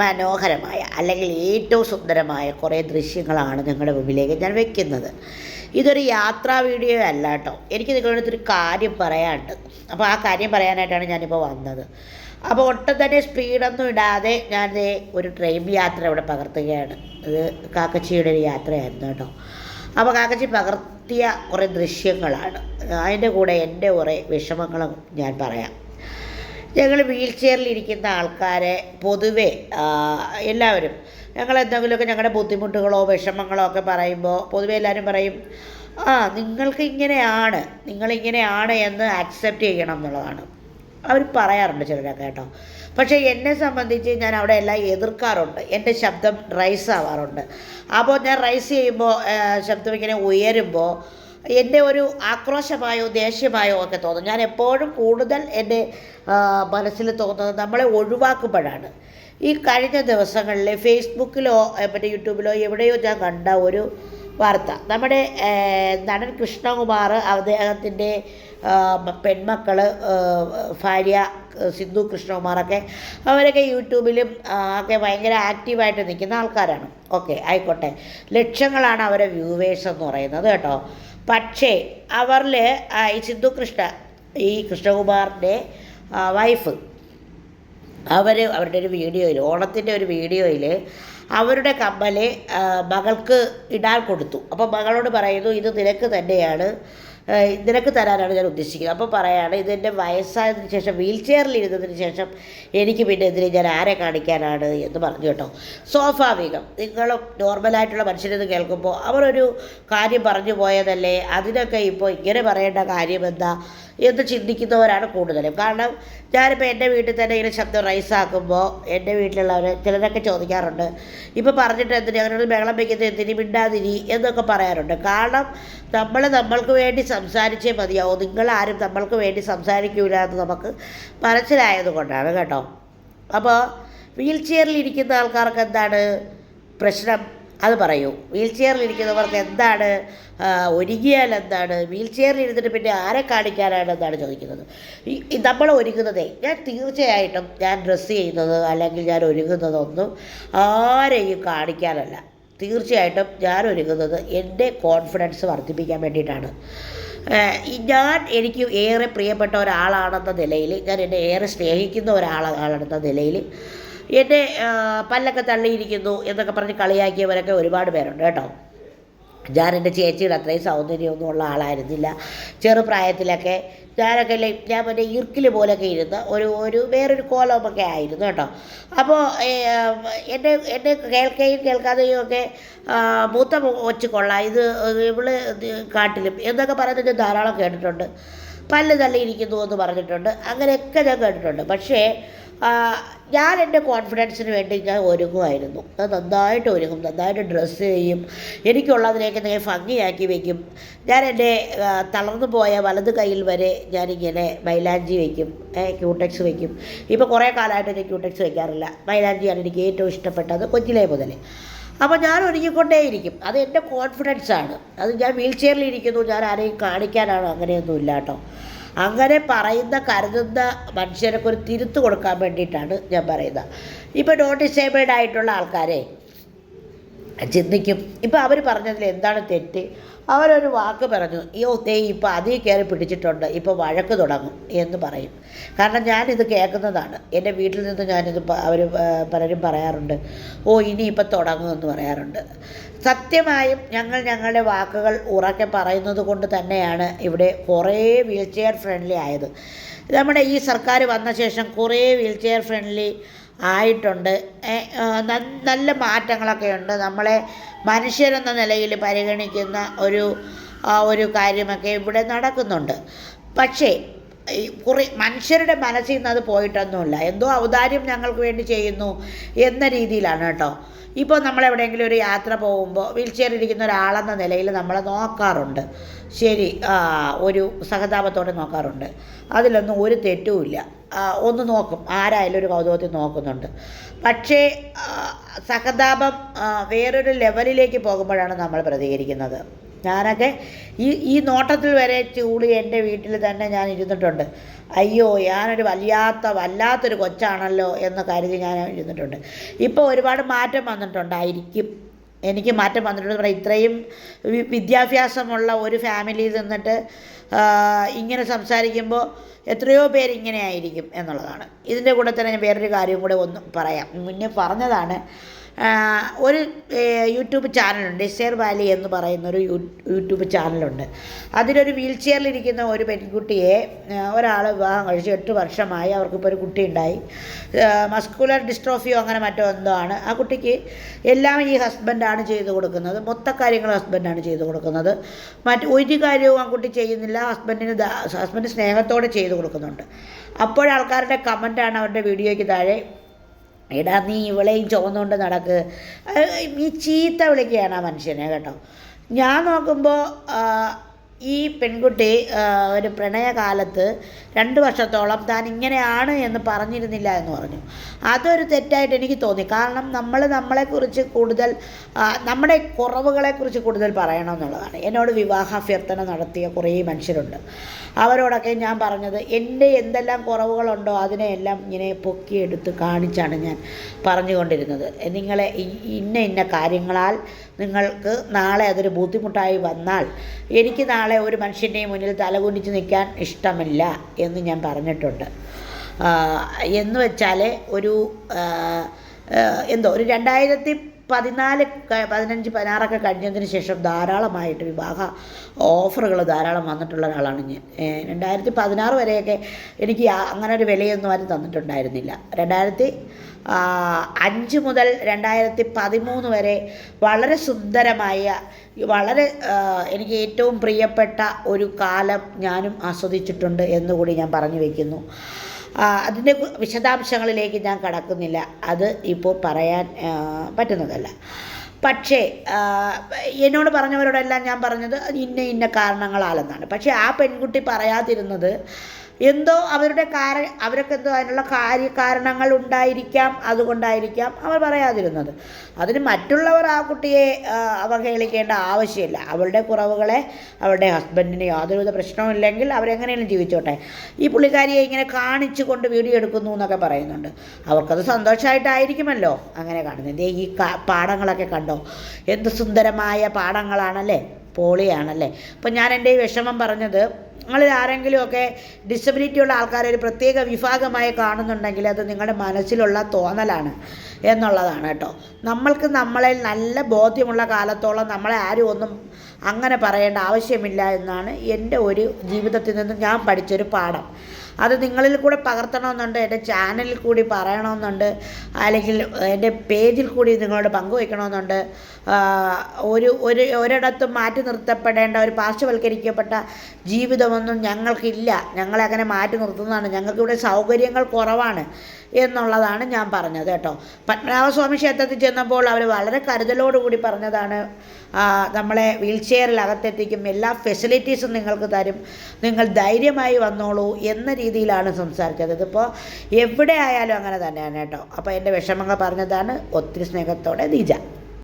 മനോഹരമായ അല്ലെങ്കിൽ ഏറ്റവും സുന്ദരമായ കുറേ ദൃശ്യങ്ങളാണ് നിങ്ങളുടെ മുമ്പിലേക്ക് ഞാൻ വെക്കുന്നത്. ഇതൊരു യാത്രാ വീഡിയോ അല്ല കേട്ടോ. എനിക്ക് നിങ്ങളുടെ അടുത്തൊരു കാര്യം പറയാനുണ്ട്. അപ്പോൾ ആ കാര്യം പറയാനായിട്ടാണ് ഞാനിപ്പോൾ വന്നത്. അപ്പോൾ ഒട്ടും തന്നെ സ്പീഡൊന്നും ഇടാതെ ഞാൻ ഒരു ട്രെയിൻ യാത്ര ഇവിടെ പകർത്തുകയാണ്. അത് കാക്കച്ചിയുടെ ഒരു യാത്രയായിരുന്നു കേട്ടോ. അപ്പോൾ കാക്കച്ചി പകർത്തിയ കുറേ ദൃശ്യങ്ങളാണ്. അതിന്റെ കൂടെ എന്റെ കുറേ വിഷമങ്ങളും ഞാൻ പറയാം. ഞങ്ങൾ വീൽ ചെയറിലിരിക്കുന്ന ആൾക്കാരെ പൊതുവേ എല്ലാവരും ഞങ്ങൾ എന്തെങ്കിലുമൊക്കെ ഞങ്ങളുടെ ബുദ്ധിമുട്ടുകളോ വിഷമങ്ങളോ ഒക്കെ പറയുമ്പോൾ പൊതുവേ എല്ലാവരും പറയും ആ നിങ്ങൾക്ക് ഇങ്ങനെയാണ് നിങ്ങളിങ്ങനെയാണ് എന്ന് അക്സെപ്റ്റ് ചെയ്യണം എന്നുള്ളതാണ്. അവർ പറയാറുണ്ട് ചിലരൊക്കെ കേട്ടോ. പക്ഷേ എന്നെ സംബന്ധിച്ച് ഞാൻ അവിടെ എല്ലാം എതിർക്കാറുണ്ട്. എന്റെ ശബ്ദം റൈസ് ആവാറുണ്ട്. അപ്പോൾ ഞാൻ റൈസ് ചെയ്യുമ്പോൾ ശബ്ദം ഇങ്ങനെ ഉയരുമ്പോൾ എന്റെ ഒരു ആക്രോശമായോ ദേഷ്യമായോ ഒക്കെ തോന്നും. ഞാൻ എപ്പോഴും കൂടുതൽ എന്റെ മനസ്സിൽ തോന്നുന്നത് നമ്മളെ ഒഴിവാക്കുമ്പോഴാണ്. ഈ കഴിഞ്ഞ ദിവസങ്ങളിൽ ഫേസ്ബുക്കിലോ മറ്റേ യൂട്യൂബിലോ എവിടെയോ ഞാൻ കണ്ട ഒരു വാർത്ത. നമ്മുടെ നടൻ കൃഷ്ണകുമാർ അദ്ദേഹത്തിന്റെ പെൺമക്കൾ ഭാര്യ സിന്ധു കൃഷ്ണകുമാറൊക്കെ അവരൊക്കെ യൂട്യൂബിലും ഒക്കെ ഭയങ്കര ആക്റ്റീവായിട്ട് നിൽക്കുന്ന ആൾക്കാരാണ്. ഓക്കെ ആയിക്കോട്ടെ. ലക്ഷങ്ങളാണ് അവരെ വ്യൂവേഴ്സ് എന്ന് പറയുന്നത് കേട്ടോ. പക്ഷേ അവരിൽ ഈ സിദ്ധു കൃഷ്ണ ഈ കൃഷ്ണകുമാറിന്റെ വൈഫ് അവർ അവരുടെ ഒരു വീഡിയോയിൽ ഓണത്തിന്റെ ഒരു വീഡിയോയിൽ അവരുടെ കമ്മൽ മകൾക്ക് ഇടാൻ കൊടുത്തു. അപ്പോൾ മകളോട് പറയുന്നു ഇത് നിനക്ക് തന്നെയാണ്. നിനക്ക് തരാനാണ് ഞാൻ ഉദ്ദേശിക്കുന്നത്. അപ്പോൾ പറയാണ് ഇതെന്റെ വയസ്സായതിനു ശേഷം വീൽ ചെയറിൽ ഇരുന്നതിന് ശേഷം എനിക്ക് പിന്നെ ഇതിന് ഞാൻ ആരെ കാണിക്കാനാണ്? എന്ന് പറഞ്ഞു കേട്ടോ. സ്വാഭാവികം നിങ്ങളും നോർമലായിട്ടുള്ള മനുഷ്യരെന്ന് കേൾക്കുമ്പോൾ അവരൊരു കാര്യം പറഞ്ഞു പോയതല്ലേ? അതിനൊക്കെ ഇപ്പോൾ ഇങ്ങനെ പറയേണ്ട കാര്യം എന്താ എന്ന് ചിന്തിക്കുന്നവരാണ് കൂടുതലും. കാരണം ഞാനിപ്പോൾ എന്റെ വീട്ടിൽ തന്നെ ഇങ്ങനെ ശബ്ദം റൈസാക്കുമ്പോൾ എന്റെ വീട്ടിലുള്ളവർ ചിലരൊക്കെ ചോദിക്കാറുണ്ട്. ഇപ്പോൾ പറഞ്ഞിട്ട് എന്തിനാ? അങ്ങനെ ബഹളം വയ്ക്കുന്നത് എന്തിനും? മിണ്ടാതിരി എന്നൊക്കെ പറയാറുണ്ട്. കാരണം നമ്മൾ നമ്മൾക്ക് വേണ്ടി സംസാരിച്ചേ മതിയാവും. നിങ്ങളാരും നമ്മൾക്ക് വേണ്ടി സംസാരിക്കൂല എന്ന് നമുക്ക് മനസ്സിലായത് കൊണ്ടാണ് കേട്ടോ. അപ്പോൾ വീൽ ചെയറിൽ ഇരിക്കുന്ന ആൾക്കാർക്ക് എന്താണ് പ്രശ്നം? അത് പറയൂ. വീൽ ചെയറിൽ ഇരിക്കുന്നവർക്ക് എന്താണ് ഒരുങ്ങിയാൽ എന്താണ്? വീൽ ചെയറിൽ ഇരുന്നിട്ട് പിന്നെ ആരെ കാണിക്കാനാണ് എന്നാണ് ചോദിക്കുന്നത്. ഈ നമ്മൾ ഒരുങ്ങുന്നതേ ഞാൻ തീർച്ചയായിട്ടും ഞാൻ ഡ്രസ്സ് ചെയ്യുന്നത് അല്ലെങ്കിൽ ഞാൻ ഒരുങ്ങുന്നതൊന്നും ആരെയും കാണിക്കാനല്ല. തീർച്ചയായിട്ടും ഞാൻ ഒരുങ്ങുന്നത് എന്റെ കോൺഫിഡൻസ് വർദ്ധിപ്പിക്കാൻ വേണ്ടിയിട്ടാണ്. ഞാൻ എനിക്ക് ഏറെ പ്രിയപ്പെട്ട ഒരാളാണെന്ന നിലയിൽ ഞാൻ എന്നെ ഏറെ സ്നേഹിക്കുന്ന ഒരാളാണെന്ന നിലയിൽ എന്നെ പല്ലൊക്കെ തള്ളിയിരിക്കുന്നു എന്നൊക്കെ പറഞ്ഞ് കളിയാക്കിയവരൊക്കെ ഒരുപാട് പേരുണ്ട് കേട്ടോ. ഞാൻ എന്റെ ചേച്ചിയുടെ അത്രയും സൗന്ദര്യമൊന്നും ഉള്ള ആളായിരുന്നില്ല. ചെറുപ്രായത്തിലൊക്കെ ഞാനൊക്കെ ഞാൻ മറ്റേ ഇർക്കിൽ പോലൊക്കെ ഇരുന്ന് ഒരു ഒരു വേറൊരു കോലമൊക്കെ ആയിരുന്നു കേട്ടോ. അപ്പോൾ എന്റെ എന്നെ കേൾക്കുകയും കേൾക്കാതെയും ഒക്കെ മൂത്ത ഒച്ച് കൊള്ളാം. ഇത് ഇവൾ കാട്ടിലും എന്നൊക്കെ പറയുന്നത് ധാരാളം കേട്ടിട്ടുണ്ട്. പല്ല് തള്ളിയിരിക്കുന്നു എന്ന് പറഞ്ഞിട്ടുണ്ട്. അങ്ങനെയൊക്കെ ഞാൻ കേട്ടിട്ടുണ്ട്. പക്ഷേ ഞാൻ എന്റെ കോൺഫിഡൻസിന് വേണ്ടി ഞാൻ ഒരുങ്ങുമായിരുന്നു. ഞാൻ നന്നായിട്ട് ഒരുങ്ങും നന്നായിട്ട് ഡ്രസ്സ് ചെയ്യും. എനിക്കുള്ളതിലേക്ക് ഞാൻ ഭംഗിയാക്കി വയ്ക്കും ഞാൻ എന്റെ തളർന്നു പോയ വലത് കയ്യിൽ വരെ ഞാനിങ്ങനെ മൈലാഞ്ചി വയ്ക്കും ക്യൂടെക്സ് വയ്ക്കും ഇപ്പോൾ കുറേ കാലമായിട്ട് ഞാൻ ക്യൂടെക്സ് വയ്ക്കാറില്ല മൈലാഞ്ചിയാണ് എനിക്ക് ഏറ്റവും ഇഷ്ടപ്പെട്ടത് കൊച്ചിലേ മുതൽ അപ്പോൾ ഞാൻ ഒരുങ്ങിക്കൊണ്ടേയിരിക്കും. അത് എന്റെ കോൺഫിഡൻസ് ആണ്. അത് ഞാൻ വീൽ ചെയറിൽ ഇരിക്കുന്നു. ഞാൻ ആരെയും കാണിക്കാനാണ് അങ്ങനെയൊന്നും ഇല്ല കേട്ടോ. അങ്ങനെ പറയുന്ന കരുതുന്ന മനുഷ്യരൊക്കെ ഒരു തിരുത്തു കൊടുക്കാൻ വേണ്ടിയിട്ടാണ് ഞാൻ പറയുന്നത്. ഇപ്പോൾ നോൺ ഡിസേബിൾഡ് ആയിട്ടുള്ള ആൾക്കാരെ ചിന്തിക്കും. ഇപ്പോൾ അവർ പറഞ്ഞതിൽ എന്താണ് തെറ്റ്? അവരൊരു വാക്ക് പറഞ്ഞു അയ്യോ ദേ ഇപ്പോൾ അതിൽ കയറി പിടിച്ചിട്ടുണ്ട് ഇപ്പോൾ വഴക്ക് തുടങ്ങും എന്ന് പറയും. കാരണം ഞാനിത് കേൾക്കുന്നതാണ്. എന്റെ വീട്ടിൽ നിന്ന് ഞാനിത് അവർ പലരും പറയാറുണ്ട് ഓ ഇനി തുടങ്ങും എന്ന് പറയാറുണ്ട്. സത്യമായും ഞങ്ങൾ ഞങ്ങളുടെ വാക്കുകൾ ഉറക്കെ പറയുന്നത് കൊണ്ട് തന്നെയാണ് ഇവിടെ കുറേ വീൽ ചെയർ ഫ്രണ്ട്ലി ആയത്. നമ്മുടെ ഈ സർക്കാർ വന്ന ശേഷം കുറേ വീൽ ചെയർ ഫ്രണ്ട്ലി ആയിട്ടുണ്ട്. നല്ല മാറ്റങ്ങളൊക്കെ ഉണ്ട് നമ്മളെ മനുഷ്യരെന്ന നിലയിൽ പരിഗണിക്കുന്ന ഒരു ഒരു കാര്യമൊക്കെ ഇവിടെ നടക്കുന്നുണ്ട്. പക്ഷേ കുറേ മനുഷ്യരുടെ മനസ്സിൽ നിന്ന് അത് പോയിട്ടൊന്നുമില്ല. എന്തോ ഔദാര്യം ഞങ്ങൾക്ക് വേണ്ടി ചെയ്യുന്നു എന്ന രീതിയിലാണ് കേട്ടോ. ഇപ്പോൾ നമ്മളെവിടെയെങ്കിലും ഒരു യാത്ര പോകുമ്പോൾ വീൽ ചെയറിൽ ഇരിക്കുന്ന ഒരാളെന്ന നിലയിൽ നമ്മളെ നോക്കാറുണ്ട്. ശരി ഒരു സഹതാപത്തോടെ നോക്കാറുണ്ട്. അതിലൊന്നും ഒരു തെറ്റുമില്ല. ഒന്ന് നോക്കും. ആരായാലും ഒരു കൗതുകത്തിൽ നോക്കുന്നുണ്ട്. പക്ഷേ സഹതാപം വേറൊരു ലെവലിലേക്ക് പോകുമ്പോഴാണ് നമ്മൾ പ്രതികരിക്കുന്നത്. ഞാനൊക്കെ ഈ ഈ നോട്ടത്തിൽ വരെ ചൂളി എന്റെ വീട്ടിൽ തന്നെ ഞാൻ ഇരുന്നിട്ടുണ്ട്. അയ്യോ ഞാനൊരു വല്ലാത്ത വല്ലാത്തൊരു കൊച്ചാണല്ലോ എന്ന് കരുതി ഞാൻ ഇരുന്നിട്ടുണ്ട്. ഇപ്പോൾ ഒരുപാട് മാറ്റം വന്നിട്ടുണ്ടായിരിക്കും. എനിക്ക് മാറ്റം വന്നിട്ടുണ്ട്. പറയാം ഇത്രയും വിദ്യാഭ്യാസമുള്ള ഒരു ഫാമിലിയിൽ നിന്നിട്ട് ഇങ്ങനെ സംസാരിക്കുമ്പോൾ എത്രയോ പേര് ഇങ്ങനെ ആയിരിക്കും എന്നുള്ളതാണ്. ഇതിന്റെ കൂടെ തന്നെ ഞാൻ വേറൊരു കാര്യം കൂടെ ഒന്ന് പറയാം. മുന്നേ പറഞ്ഞതാണ് ഒരു യൂട്യൂബ് ചാനലുണ്ട്. ഡിസൈർ വാലി എന്ന് പറയുന്ന ഒരു യൂട്യൂബ് ചാനലുണ്ട്. അതിലൊരു വീൽ ചെയറിലിരിക്കുന്ന ഒരു പെൺകുട്ടിയെ ഒരാൾ വിവാഹം കഴിച്ച് എട്ട് വർഷമായി അവർക്കിപ്പോൾ ഒരു കുട്ടി ഉണ്ടായി മസ്കുലർ ഡിസ്ട്രോഫിയോ അങ്ങനെ മറ്റോ എന്തോ ആണ്. ആ കുട്ടിക്ക് എല്ലാം ഈ ഹസ്ബൻഡാണ് ചെയ്തു കൊടുക്കുന്നത്. മൊത്ത കാര്യങ്ങൾ ഹസ്ബൻഡാണ് ചെയ്തു കൊടുക്കുന്നത്. മറ്റ് ഒരു കാര്യവും ആ കുട്ടി ചെയ്യുന്നില്ല. ഹസ്ബൻഡിന് ഹസ്ബൻഡ് സ്നേഹത്തോടെ ചെയ്തു കൊടുക്കുന്നുണ്ട്. അപ്പോഴാൾക്കാരുടെ കമന്റാണ് അവരുടെ വീഡിയോയ്ക്ക് താഴെ എടാ നീ ഇവളെയും ചുമന്നുകൊണ്ട് നടക്ക്. ഈ ചീത്ത വിളിക്കുകയാണ് ആ മനുഷ്യനെ കേട്ടോ. ഞാൻ നോക്കുമ്പോൾ ഈ പെൺകുട്ടി ഒരു പ്രണയകാലത്ത് രണ്ട് വർഷത്തോളം താൻ ഇങ്ങനെയാണ് എന്ന് പറഞ്ഞിരുന്നില്ല എന്ന് പറഞ്ഞു. അതൊരു തെറ്റായിട്ട് എനിക്ക് തോന്നി. കാരണം നമ്മൾ നമ്മളെക്കുറിച്ച് കൂടുതൽ നമ്മുടെ കുറവുകളെക്കുറിച്ച് കൂടുതൽ പറയണം എന്നുള്ളതാണ് എന്നോട് വിവാഹാഭ്യർത്ഥന നടത്തിയ കുറേ മനുഷ്യരുണ്ട്. അവരോടൊക്കെ ഞാൻ പറഞ്ഞത് എന്റെ എന്തെല്ലാം കുറവുകളുണ്ടോ അതിനെയെല്ലാം ഇങ്ങനെ പൊക്കിയെടുത്ത് കാണിച്ചാണ് ഞാൻ പറഞ്ഞുകൊണ്ടിരുന്നത്. നിങ്ങളെ ഇന്ന ഇന്ന കാര്യങ്ങളാൽ നിങ്ങൾക്ക് നാളെ അതൊരു ബുദ്ധിമുട്ടായി വന്നാൽ എനിക്ക് നാളെ ഒരു മനുഷ്യന്റെയും മുന്നിൽ തലകുനിച്ച് നിൽക്കാൻ ഇഷ്ടമില്ല എന്ന് ഞാൻ പറഞ്ഞിട്ടുണ്ട്. എന്ന് വെച്ചാൽ ഒരു എന്തോ ഒരു രണ്ടായിരത്തി പതിനാല് പതിനഞ്ച് പതിനാറൊക്കെ കഴിഞ്ഞതിന് ശേഷം ധാരാളമായിട്ട് വിവാഹ ഓഫറുകൾ ധാരാളം വന്നിട്ടുള്ള ഒരാളാണ് ഞാൻ. രണ്ടായിരത്തി പതിനാറ് വരെയൊക്കെ എനിക്ക് അങ്ങനെ ഒരു വിലയൊന്നും ആരും തന്നിട്ടുണ്ടായിരുന്നില്ല. രണ്ടായിരത്തി അഞ്ച് മുതൽ രണ്ടായിരത്തി പതിമൂന്ന് വരെ വളരെ സുന്ദരമായ വളരെ എനിക്ക് ഏറ്റവും പ്രിയപ്പെട്ട ഒരു കാലം ഞാനും ആസ്വദിച്ചിട്ടുണ്ട് എന്നുകൂടി ഞാൻ പറഞ്ഞു വയ്ക്കുന്നു അതിന്റെ വിശദാംശങ്ങളിലേക്ക് ഞാൻ കടക്കുന്നില്ല. അത് ഇപ്പോൾ പറയാൻ പറ്റുന്നതല്ല. പക്ഷേ എന്നോട് പറഞ്ഞവരോടെല്ലാം ഞാൻ പറഞ്ഞത് ഇന്ന ഇന്ന കാരണങ്ങളാലെന്നാണ്. പക്ഷേ ആ പെൺകുട്ടി പറയാതിരുന്നത് എന്തോ അവരുടെ കാര അവരൊക്കെ എന്തോ അതിനുള്ള കാര്യകാരണങ്ങൾ ഉണ്ടായിരിക്കാം അതുകൊണ്ടായിരിക്കാം അവർ പറയാതിരുന്നത്. അതിന് മറ്റുള്ളവർ ആ കുട്ടിയെ അവഹേളിക്കേണ്ട ആവശ്യമില്ല. അവളുടെ കുറവുകളെ അവളുടെ ഹസ്ബൻഡിന് യാതൊരുവിധ പ്രശ്നവുമില്ലെങ്കിൽ അവരെങ്ങനെയും ജീവിച്ചോട്ടെ. ഈ പുള്ളിക്കാരിയെ ഇങ്ങനെ കാണിച്ചു കൊണ്ട് വീഡിയോ എടുക്കുന്നു എന്നൊക്കെ പറയുന്നുണ്ട്. അവർക്കത് സന്തോഷമായിട്ടായിരിക്കുമല്ലോ അങ്ങനെ കാണുന്നത്. ഈ പാടങ്ങളൊക്കെ കണ്ടോ? എന്ത് സുന്ദരമായ പാടങ്ങളാണല്ലേ പോളിയാണല്ലേ? അപ്പം ഞാൻ എന്റെ ഈ വിഷമം പറഞ്ഞത് നിങ്ങളിൽ ആരെങ്കിലുമൊക്കെ ഡിസബിലിറ്റി ഉള്ള ആൾക്കാരെ ഒരു പ്രത്യേക വിഭാഗമായി കാണുന്നുണ്ടെങ്കിൽ അത് നിങ്ങളുടെ മനസ്സിലുള്ള തോന്നലാണ് എന്നുള്ളതാണ് കേട്ടോ. നമ്മൾക്ക് നമ്മളെ നല്ല ബോധ്യമുള്ള കാലത്തോളം നമ്മളെ ആരും ഒന്നും അങ്ങനെ പറയേണ്ട ആവശ്യമില്ല എന്നാണ് എന്റെ ഒരു ജീവിതത്തിൽ നിന്നും ഞാൻ പഠിച്ചൊരു പാഠം. അത് നിങ്ങളിൽ കൂടെ പകർത്തണമെന്നുണ്ട് എന്റെ ചാനലിൽ കൂടി പറയണമെന്നുണ്ട് അല്ലെങ്കിൽ എന്റെ പേജിൽ കൂടി നിങ്ങളോട് പങ്കുവയ്ക്കണമെന്നുണ്ട്. ഒരു ഒരു ഒരിടത്തും മാറ്റി നിർത്തപ്പെടേണ്ട ഒരു പാർശ്വവൽക്കരിക്കപ്പെട്ട ജീവിതമൊന്നും ഞങ്ങൾക്കില്ല. ഞങ്ങളെ അങ്ങനെ മാറ്റി നിർത്തുന്നതാണ്. ഞങ്ങൾക്കിവിടെ സൗകര്യങ്ങൾ കുറവാണ് എന്നുള്ളതാണ് ഞാൻ പറഞ്ഞത് കേട്ടോ. പത്മനാഭസ്വാമി ക്ഷേത്രത്തിൽ ചെന്നപ്പോൾ അവർ വളരെ കരുതലോടുകൂടി പറഞ്ഞതാണ് നമ്മളെ വീൽ ചെയറിൽ അകത്തെത്തിക്കും എല്ലാ ഫെസിലിറ്റീസും നിങ്ങൾക്ക് തരും നിങ്ങൾ ധൈര്യമായി വന്നോളൂ എന്ന രീതിയിലാണ് സംസാരിച്ചത്. ഇതിപ്പോൾ എവിടെ ആയാലും അങ്ങനെ തന്നെയാണ് കേട്ടോ. അപ്പോൾ എന്റെ വിഷമങ്ങൾ പറഞ്ഞതാണ് ഒത്തിരി സ്നേഹത്തോടെ നീജ.